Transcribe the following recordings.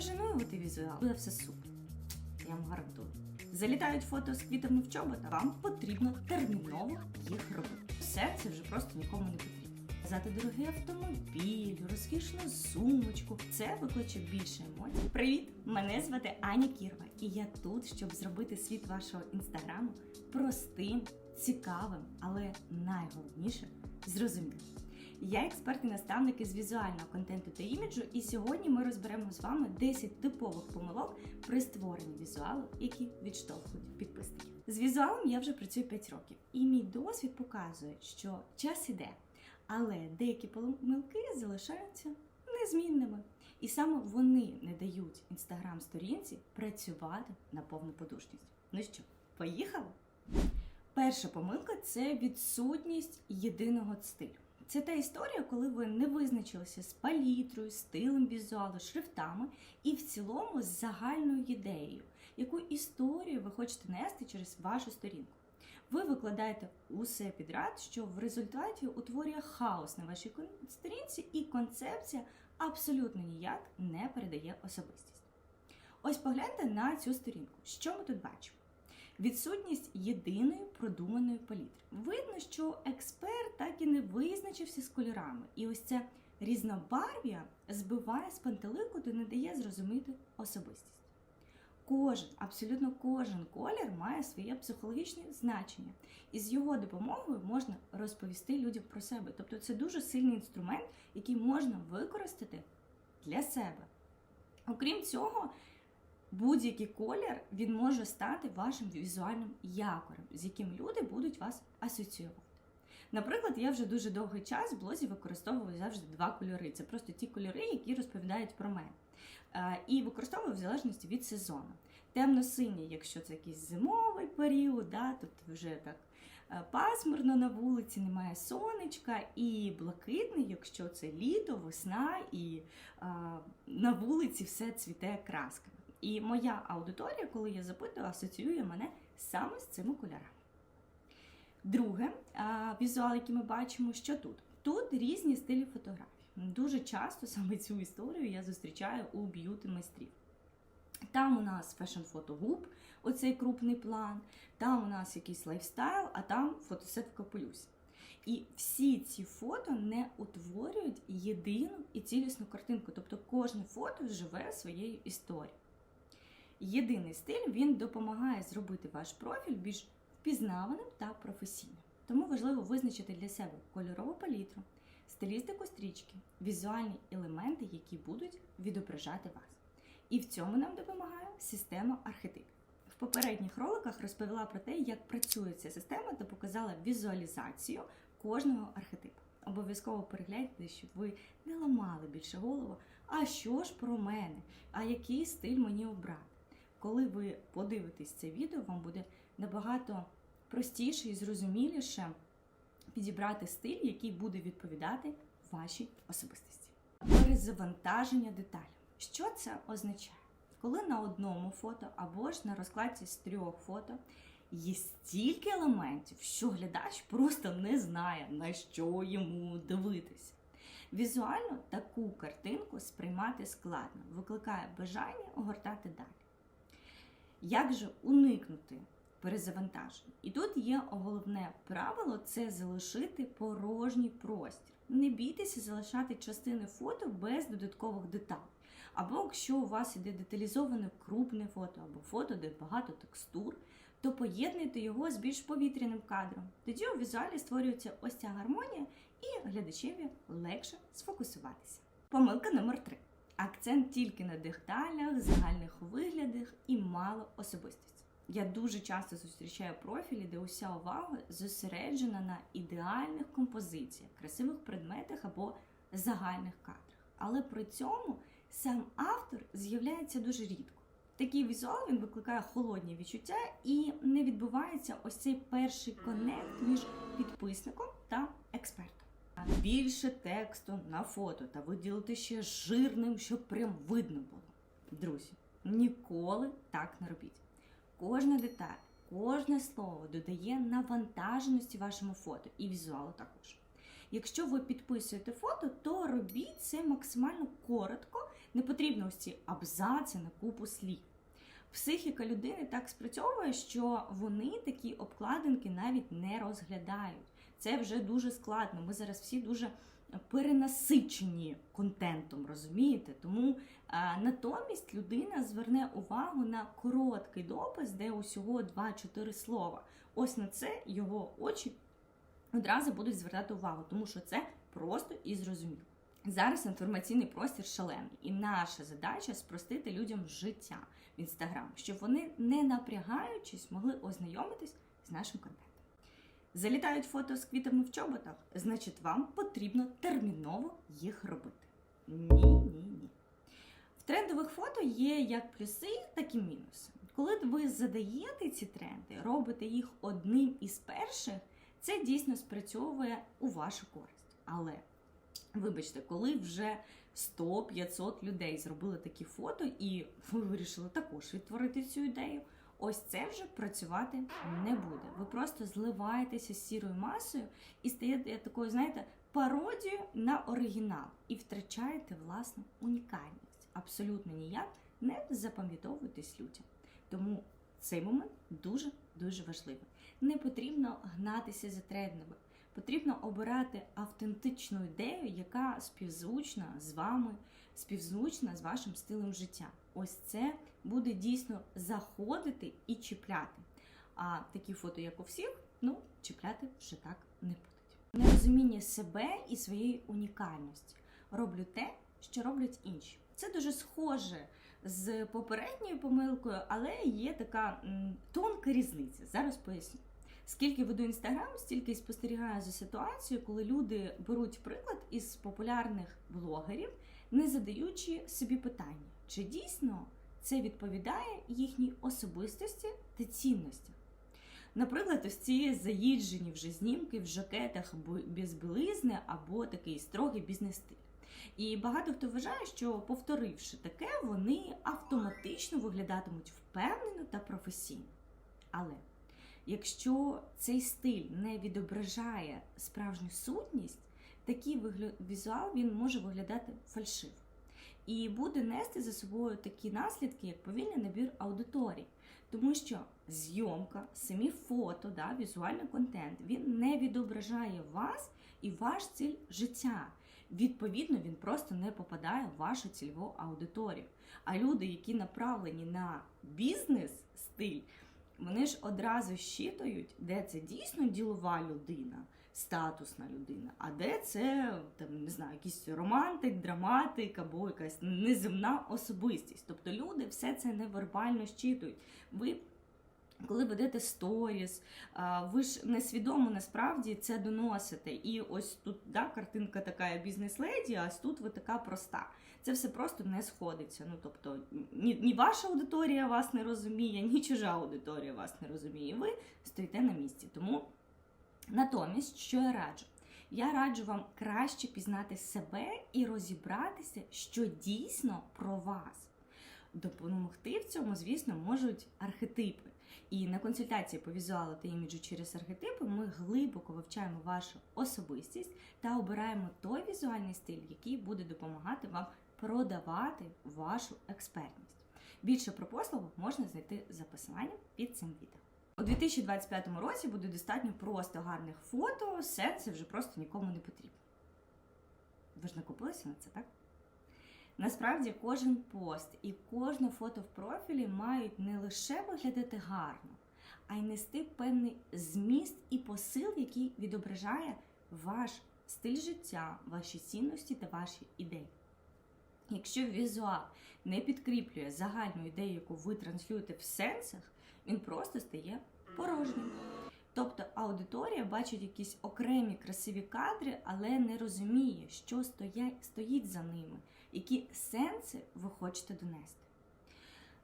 виженуювати візуал, буде все супер. Я вам гарантую. Залітають фото з квітами в чобота, вам потрібно терміново їх робити. Все це вже просто нікому не потрібно. Взяти дорогий автомобіль, розкішну сумочку. Це викличе більше емоцій. Привіт! Мене звати Аня Кірва, і я тут, щоб зробити світ вашого інстаграму простим, цікавим, але найголовніше зрозумілим. Я експерт і наставник із візуального контенту та іміджу, і сьогодні ми розберемо з вами 10 типових помилок при створенні візуалу, які відштовхують підписників. З візуалом я вже працюю 5 років, і мій досвід показує, що час іде, але деякі помилки залишаються незмінними. І саме вони не дають інстаграм-сторінці працювати на повну потужність. Ну що, поїхали? Перша помилка це відсутність єдиного стилю. Це та історія, коли ви не визначилися з палітрою, стилем візуалу, шрифтами і в цілому з загальною ідеєю, яку історію ви хочете нести через вашу сторінку. Ви викладаєте усе підряд, що в результаті утворює хаос на вашій сторінці, і концепція абсолютно ніяк не передає особистість. Ось погляньте на цю сторінку. Що ми тут бачимо? Відсутність єдиної продуманої палітри. Видно, що експерт так і не визначився з кольорами, і ось це різнобарв'я збиває з пантелику та не дає зрозуміти особистість. Кожен, абсолютно кожен колір має своє психологічне значення, і з його допомогою можна розповісти людям про себе. Тобто це дуже сильний інструмент, який можна використати для себе. Окрім цього, будь-який колір він може стати вашим візуальним якорем, з яким люди будуть вас асоціювати. Наприклад, я вже дуже довгий час в блозі використовую завжди два кольори. Це просто ті кольори, які розповідають про мене. Е, І використовую в залежності від сезону. Темно-синій, якщо це якийсь зимовий період, да, тобто вже так е, пасмурно на вулиці, немає сонечка, і блакитний, якщо це літо, весна і е, на вулиці все цвіте красками. І моя аудиторія, коли я запитую, асоціює мене саме з цими кольорами. Друге, візуал, який ми бачимо, що тут? Тут різні стилі фотографій. Дуже часто саме цю історію я зустрічаю у б'юти майстрів. Там у нас фешн-фото губ, оцей крупний план, там у нас якийсь лайфстайл, а там фотосет в капелюсі. І всі ці фото не утворюють єдину і цілісну картинку. Тобто кожне фото живе своєю історією. Єдиний стиль він допомагає зробити ваш профіль більш впізнаваним та професійним. Тому важливо визначити для себе кольорову палітру, стилістику стрічки, візуальні елементи, які будуть відображати вас. І в цьому нам допомагає система архетип. В попередніх роликах розповіла про те, як працює ця система та показала візуалізацію кожного архетипу. Обов'язково перегляньте, щоб ви не ламали більше голову. А що ж про мене? А який стиль мені обрати? Коли ви подивитесь це відео, вам буде набагато простіше і зрозуміліше підібрати стиль, який буде відповідати вашій особистості. Перезавантаження деталей. Що це означає? Коли на одному фото або ж на розкладці з трьох фото є стільки елементів, що глядач просто не знає, на що йому дивитися. Візуально таку картинку сприймати складно, викликає бажання огортати далі. Як же уникнути перезавантаження? І тут є головне правило це залишити порожній простір. Не бійтеся залишати частини фото без додаткових деталей. Або якщо у вас іде деталізоване крупне фото, або фото, де багато текстур, то поєднуйте його з більш повітряним кадром. Тоді у візуалі створюється ось ця гармонія, і глядачеві легше сфокусуватися. Помилка номер 3 акцент тільки на деталях, загальних виглядах і мало особистості. Я дуже часто зустрічаю профілі, де уся увага зосереджена на ідеальних композиціях, красивих предметах або загальних кадрах. Але при цьому сам автор з'являється дуже рідко. Такий візуал він викликає холодні відчуття і не відбувається ось цей перший конект між підписником та експертом. Більше тексту на фото та виділити ще жирним, щоб прям видно було. Друзі, ніколи так не робіть. Кожна деталь, кожне слово додає навантаженості вашому фото і візуалу також. Якщо ви підписуєте фото, то робіть це максимально коротко, не потрібно ось ці абзаци на купу слів. Психіка людини так спрацьовує, що вони такі обкладинки навіть не розглядають. Це вже дуже складно. Ми зараз всі дуже перенасичені контентом, розумієте? Тому а, натомість людина зверне увагу на короткий допис, де усього 2-4 слова. Ось на це його очі одразу будуть звертати увагу, тому що це просто і зрозуміло. Зараз інформаційний простір шалений, і наша задача спростити людям життя в інстаграм, щоб вони, не напрягаючись, могли ознайомитись з нашим контентом. Залітають фото з квітами в чоботах, значить, вам потрібно терміново їх робити. Ні, ні, ні. В трендових фото є як плюси, так і мінуси. Коли ви задаєте ці тренди, робите їх одним із перших, це дійсно спрацьовує у вашу користь. Але Вибачте, коли вже 100-500 людей зробили такі фото, і ви вирішили також відтворити цю ідею, ось це вже працювати не буде. Ви просто зливаєтеся з сірою масою і стаєте такою, знаєте, пародією на оригінал і втрачаєте власну унікальність. Абсолютно ніяк не запам'ятовуєтесь людям. Тому цей момент дуже дуже важливий. Не потрібно гнатися за трендами. Потрібно обирати автентичну ідею, яка співзвучна з вами, співзвучна з вашим стилем життя. Ось це буде дійсно заходити і чіпляти. А такі фото, як у всіх, ну, чіпляти вже так не будуть. Нерозуміння себе і своєї унікальності. Роблю те, що роблять інші. Це дуже схоже з попередньою помилкою, але є така тонка різниця. Зараз поясню. Скільки веду інстаграм, стільки спостерігаю за ситуацією, коли люди беруть приклад із популярних блогерів, не задаючи собі питання, чи дійсно це відповідає їхній особистості та цінностям. Наприклад, ось ці заїджені вже знімки в жакетах без білизни або такий строгий бізнес-стиль. І багато хто вважає, що повторивши таке, вони автоматично виглядатимуть впевнено та професійно. Але Якщо цей стиль не відображає справжню сутність, такий візуал він може виглядати фальшиво. І буде нести за собою такі наслідки, як повільний набір аудиторій. Тому що зйомка, самі фото, да, візуальний контент, він не відображає вас і ваш ціль життя. Відповідно, він просто не попадає в вашу цільову аудиторію. А люди, які направлені на бізнес-стиль, вони ж одразу щитують, де це дійсно ділова людина, статусна людина, а де це там не знаю, якийсь романтик, драматик або якась неземна особистість. Тобто люди все це невербально щитують. Ви коли ведете сторіс, ви ж несвідомо насправді це доносите. І ось тут да, картинка така бізнес-леді, а тут ви така проста. Це все просто не сходиться. Ну тобто, ні, ні ваша аудиторія вас не розуміє, ні чужа аудиторія вас не розуміє. Ви стоїте на місці. Тому натомість, що я раджу? Я раджу вам краще пізнати себе і розібратися, що дійсно про вас. Допомогти в цьому, звісно, можуть архетипи. І на консультації по візуалу та іміджу через архетипи ми глибоко вивчаємо вашу особистість та обираємо той візуальний стиль, який буде допомагати вам продавати вашу експертність. Більше про послугу можна знайти за посиланням під цим відео. У 2025 році буде достатньо просто гарних фото, це вже просто нікому не потрібно. Ви ж накупилися на це, так? Насправді кожен пост і кожне фото в профілі мають не лише виглядати гарно, а й нести певний зміст і посил, який відображає ваш стиль життя, ваші цінності та ваші ідеї. Якщо візуал не підкріплює загальну ідею, яку ви транслюєте в сенсах, він просто стає порожнім. Тобто аудиторія бачить якісь окремі красиві кадри, але не розуміє, що стоїть за ними, які сенси ви хочете донести.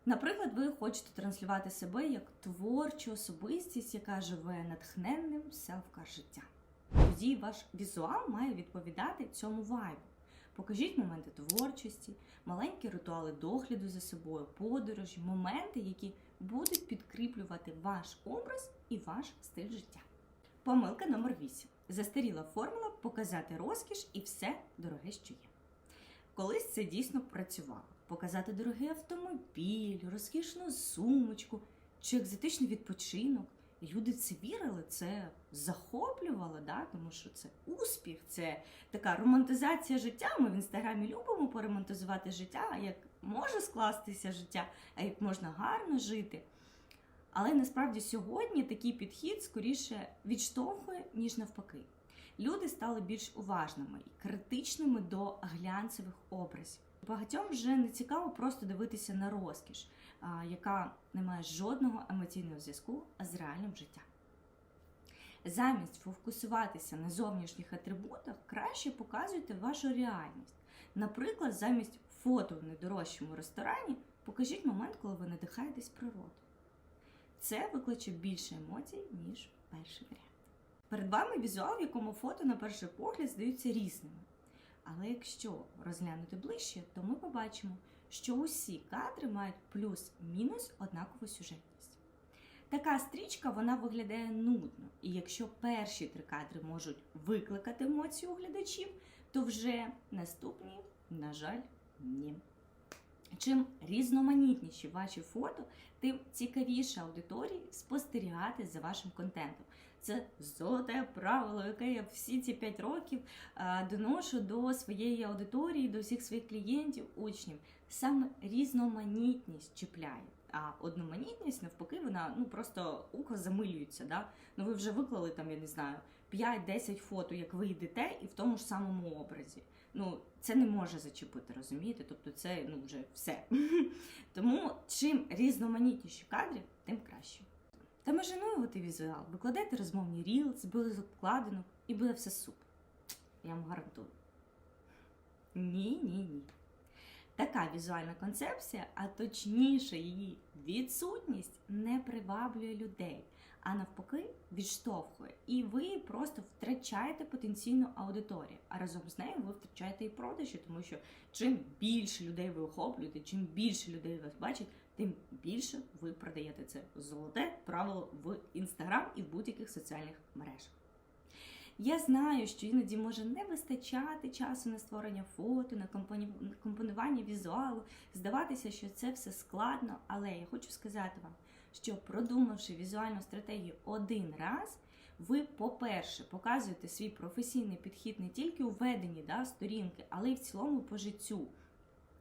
Наприклад, ви хочете транслювати себе як творчу особистість, яка живе натхненним селфкар життя. Тоді ваш візуал має відповідати цьому вайбу. Покажіть моменти творчості, маленькі ритуали догляду за собою, подорожі, моменти, які будуть підкріплювати ваш образ і ваш стиль життя. Помилка номер 8. Застаріла формула показати розкіш і все дороге, що є. Колись це дійсно працювало. Показати дорогий автомобіль, розкішну сумочку чи екзотичний відпочинок. Люди це вірили, це захоплювало, да? тому що це успіх, це така романтизація життя. Ми в інстаграмі любимо поремонтизувати життя, як може скластися життя, а як можна гарно жити. Але насправді сьогодні такий підхід скоріше відштовхує, ніж навпаки. Люди стали більш уважними і критичними до глянцевих образів. Багатьом вже не цікаво просто дивитися на розкіш, яка не має жодного емоційного зв'язку з реальним життям. Замість фокусуватися на зовнішніх атрибутах, краще показуйте вашу реальність. Наприклад, замість фото в найдорожчому ресторані покажіть момент, коли ви надихаєтесь природою. Це викличе більше емоцій, ніж перший варіант. Перед вами візуал, в якому фото на перший погляд здаються різними. Але якщо розглянути ближче, то ми побачимо, що усі кадри мають плюс-мінус однакову сюжетність. Така стрічка вона виглядає нудно, і якщо перші три кадри можуть викликати емоцію у глядачів, то вже наступні, на жаль, ні. Чим різноманітніші ваші фото, тим цікавіше аудиторії спостерігати за вашим контентом. Це золоте правило, яке я всі ці 5 років е, доношу до своєї аудиторії, до всіх своїх клієнтів, учнів. Саме різноманітність чіпляє. А одноманітність, навпаки, вона ну просто ухо замилюється. Да? Ну ви вже виклали там, я не знаю, 5-10 фото, як ви йдете, і в тому ж самому образі. Ну, це не може зачепити, розумієте? Тобто це ну вже все. Тому чим різноманітніші кадри, тим краще. Та межануювати візуал, викладайте розмовні рілс, без обкладинок і буде все супер. Я вам гарантую. Ні, ні, ні. Така візуальна концепція, а точніше її відсутність, не приваблює людей, а навпаки відштовхує. І ви просто втрачаєте потенційну аудиторію. А разом з нею ви втрачаєте і продажі, тому що чим більше людей ви охоплюєте, чим більше людей вас бачить, тим більше ви продаєте це золоте правило в інстаграм і в будь-яких соціальних мережах. Я знаю, що іноді може не вистачати часу на створення фото, на компонування візуалу, здаватися, що це все складно, але я хочу сказати вам, що продумавши візуальну стратегію один раз, ви, по-перше, показуєте свій професійний підхід не тільки у веденні да, сторінки, але й в цілому по життю.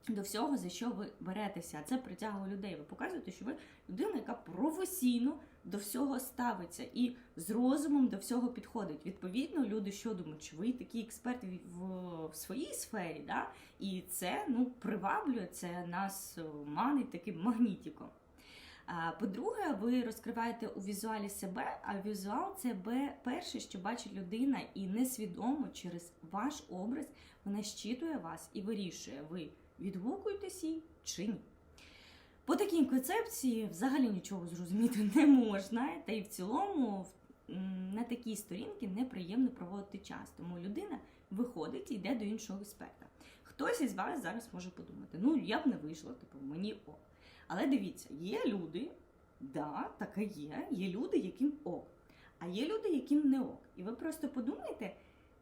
До всього, за що ви беретеся, а це притягує людей. Ви показуєте, що ви людина, яка професійно до всього ставиться і з розумом до всього підходить. Відповідно, люди що думають, що ви такі експерти в, в, своїй сфері, да? і це ну, приваблює, це нас е, манить таким магнітиком. По-друге, ви розкриваєте у візуалі себе, а візуал це перше, що бачить людина, і несвідомо через ваш образ вона щитує вас і вирішує, ви відгукуєтесь їй чи ні. По такій концепції взагалі нічого зрозуміти не можна, та й в цілому на такій сторінці неприємно проводити час, тому людина виходить і йде до іншого експерта. Хтось із вас зараз може подумати, ну я б не вийшла, типу мені ок. Але дивіться, є люди, да, таке є, є люди, яким ок, а є люди, яким не ок. І ви просто подумайте,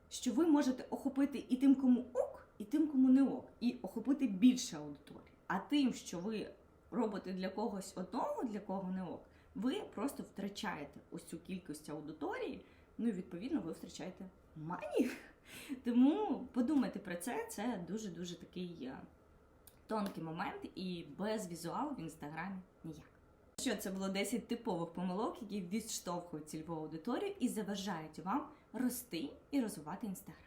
що ви можете охопити і тим, кому ок, і тим, кому не ок, і охопити більше аудиторії. А тим, що ви робите для когось одного, для кого не ок, ви просто втрачаєте ось цю кількість аудиторії, ну і відповідно ви втрачаєте мані. Тому подумайте про це, це дуже-дуже такий е, тонкий момент, і без візуалу в інстаграмі ніяк. Що це було 10 типових помилок, які відштовхують цільову аудиторію і заважають вам рости і розвивати інстаграм.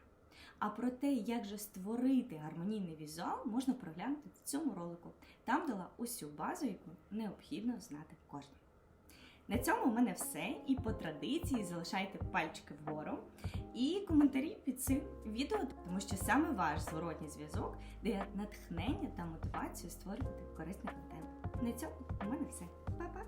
А про те, як же створити гармонійний візуал, можна проглянути в цьому ролику. Там дала усю базу, яку необхідно знати кожному. На цьому у мене все. І по традиції залишайте пальчики вгору і коментарі під цим відео, тому що саме ваш зворотній зв'язок дає натхнення та мотивацію створювати корисний контент. На цьому у мене все. Па-па!